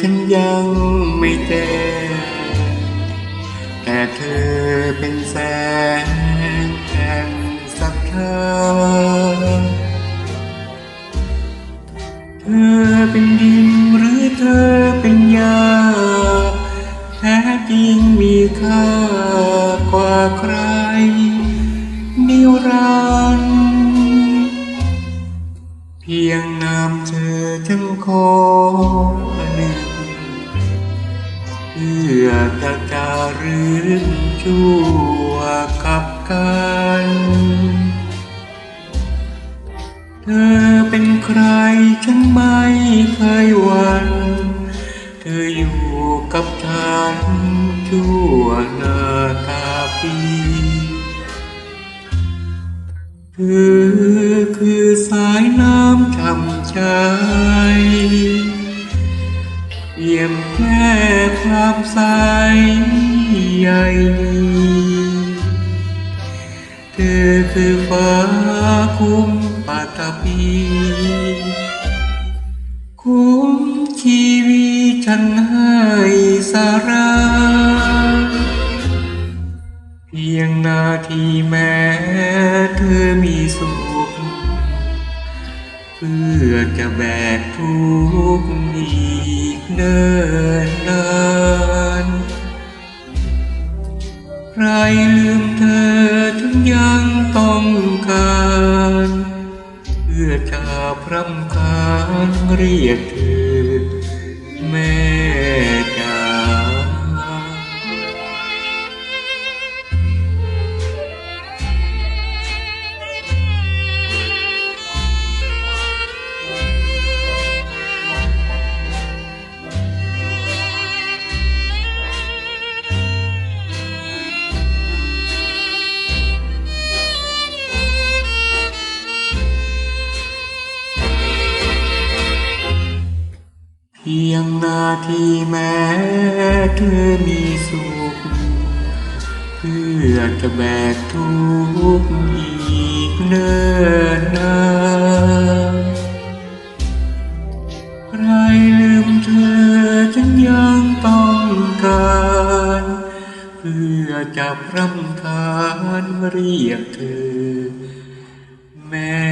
ฉันยังไม่แจ้แต่เธอเป็นแสงแห่งศรัทธาเธอเป็นดินหรือเธอเป็นยาแท้จริงมีค่ากว่าใคร พียงนามเธอฉันขอหนึ่งเพื่อจะจารึกชั่วกับกัน เธอเป็นใครฉันไม่เคยวัน เธออยู่กับฉันชั่วนาตาปี เธอคือสายน้ำช่ำใจเยี่ยมแค่ความใสใยดีเธอคือฟ้าคุ้มปัตตภีคุ้มชีวิตฉันให้สาราเพียงนาทีแม้ เพื่อจะแบกทุกข์อีกเนินนานใครลืมเธอถึงยังต้องการ เพื่อจะพร่ำคานเรียกเธอแม่ พียงนาทีแม้เธอมีสุข เพื่อจะแบกทุกข์อีกเนิ่นนานใครลืมเธอฉันยังต้องการ เพื่อจะพร่ำคานเรียกเธอ แม่